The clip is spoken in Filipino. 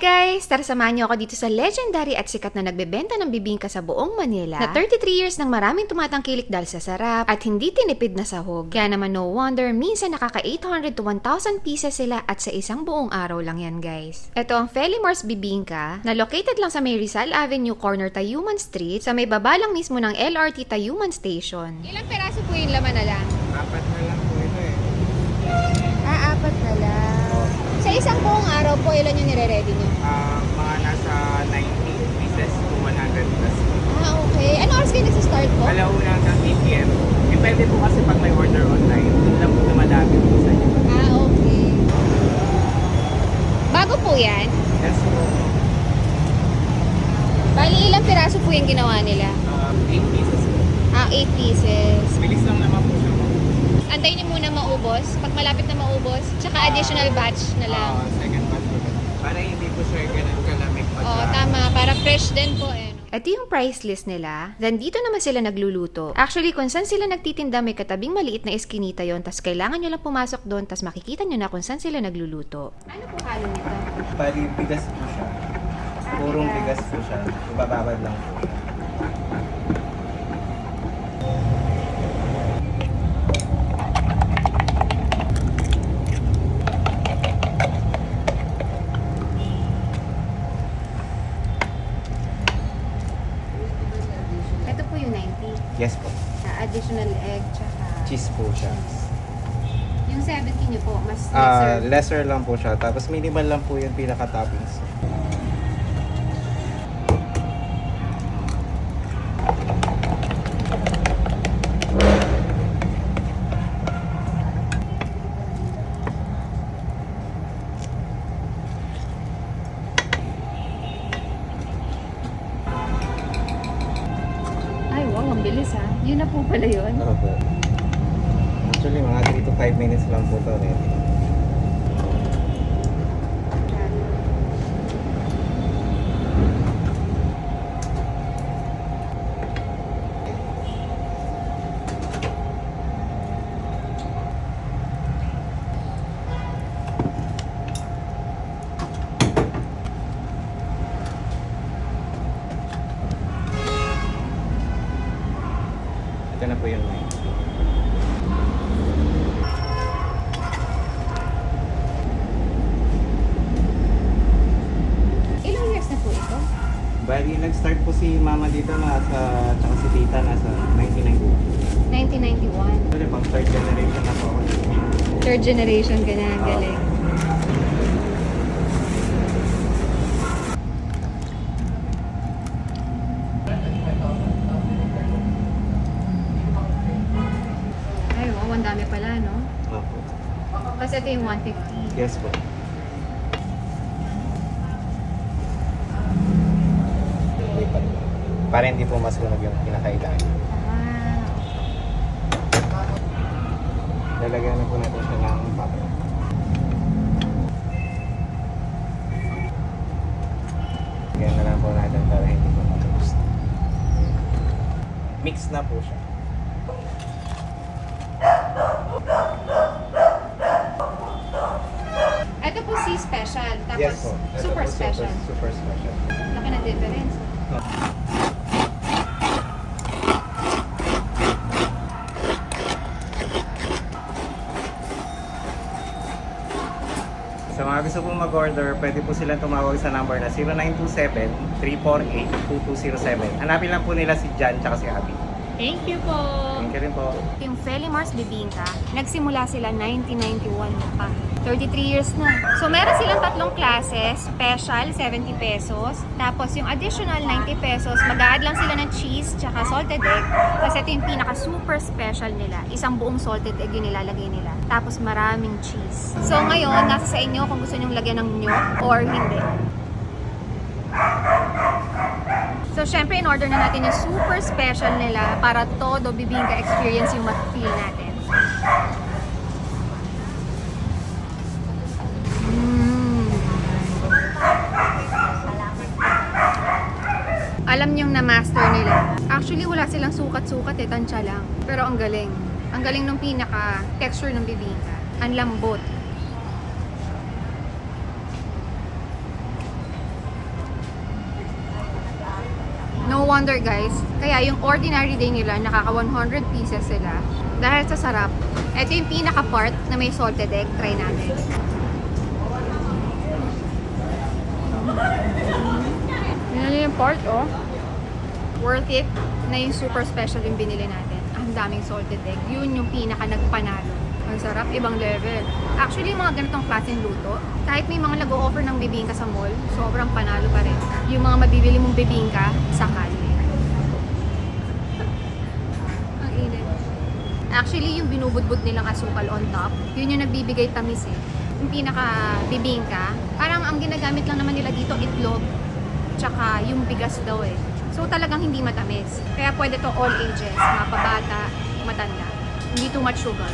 guys! Tara samahan niyo ako dito sa legendary at sikat na nagbebenta ng bibingka sa buong Manila na 33 years nang maraming tumatangkilik dahil sa sarap at hindi tinipid na sahog. Kaya naman no wonder, minsan nakaka 800 to 1,000 pieces sila at sa isang buong araw lang yan guys. Ito ang Felimars Bibingka na located lang sa may Rizal Avenue corner Tayuman Street sa may baba lang mismo ng LRT Tayuman Station. Ilang peraso po yung laman na lang? Apat na lang po ito eh. Ah, apat na lang. Sa isang buong araw po, ilan yung nire-ready niyo? Ah, mga nasa 90 pieces to 100 plus. Ah, okay. Ano oras kayo nagsistart po? Alauna hanggang 8 p.m. Depende po kasi pag may order online, yun lang po na madami po sa inyo. Ah, okay. Bago po yan. Yes po. Bali, ilang piraso po yung ginawa nila? Ah, 8 pieces po. Ah, 8 pieces. Bilis lang naman po siya. Antayin niyo muna maubos. Pag malapit na maubos, tsaka additional batch na lang. Po. Para hindi po siya ganun kalamig pag Oo, tama. Para fresh din po eh. Ito yung price list nila. Then dito naman sila nagluluto. Actually, kung saan sila nagtitinda, may katabing maliit na eskinita yon tas kailangan nyo lang pumasok doon, tas makikita nyo na kung saan sila nagluluto. Ano po halo nito? Bali, bigas po siya. Purong bigas po siya. Ibababad lang po. Ito po yung 90. Yes po. Ah, additional egg, tsaka... Cheese po siya. Yung 70 nyo po, mas Ah, lesser. lesser lang po siya. Tapos minimal lang po yung pinaka-toppings. Bilis ha. Yun na po pala yun. Ano? Actually, mga 3 to 5 minutes lang po ito. Ready. Ito na po yung Ilang years na po ito? Bali, nag-start po si mama dito na sa, tsaka si tita nasa 1991. 1991. Actually, pang third generation na po ako. Third generation ka na, galing. Ay, Kasi ito yung 150. Yes po. Para hindi po masunog yung pinakailangan. Ah, Lalagyan na po natin siya ng butter. Lagyan na lang po natin para hindi po matubos. Mix na po siya. ito po si special, tapos yes po. Ito super po, special. Super, super special. Laki ng difference. Sa mga gusto pong mag-order, pwede po sila tumawag sa number na 0927-348-2207. Hanapin lang po nila si Jan tsaka si Abby. Thank you po! Thank you rin po. Yung Felimars Bibingka, nagsimula sila 1991 pa. 33 years na. So, meron silang tatlong classes. Special, 70 pesos. Tapos, yung additional, 90 pesos. Mag-a-add lang sila ng cheese tsaka salted egg. Kasi ito yung pinaka-super special nila. Isang buong salted egg yung nilalagay nila. Tapos, maraming cheese. So, ngayon, nasa sa inyo kung gusto nyong lagyan ng nyog or hindi. So, syempre, in-order na natin yung super special nila para todo bibingka experience yung ma-feel natin. alam niyong na-master nila. Actually, wala silang sukat-sukat eh, tansya lang. Pero ang galing. Ang galing nung pinaka texture ng bibingka. Ang lambot. No wonder guys, kaya yung ordinary day nila, nakaka 100 pieces sila. Dahil sa sarap. Ito yung pinaka part na may salted egg. Try natin. Yan yung part, oh. Worth it na yung super special yung binili natin. Ang daming salted egg. Yun yung pinaka nagpanalo. Ang sarap, ibang level. Actually, mga ganitong klaseng luto, kahit may mga nag-o-offer ng bibingka sa mall, sobrang panalo pa rin. Yung mga mabibili mong bibingka sa kalye. Ang init. Actually, yung binubudbud nilang asukal on top, yun yung nagbibigay tamis eh. Yung pinaka bibingka, parang ang ginagamit lang naman nila dito itlog, tsaka yung bigas daw eh. So talagang hindi matamis. Kaya pwede to all ages, mga pabata, matanda. Hindi too much sugar.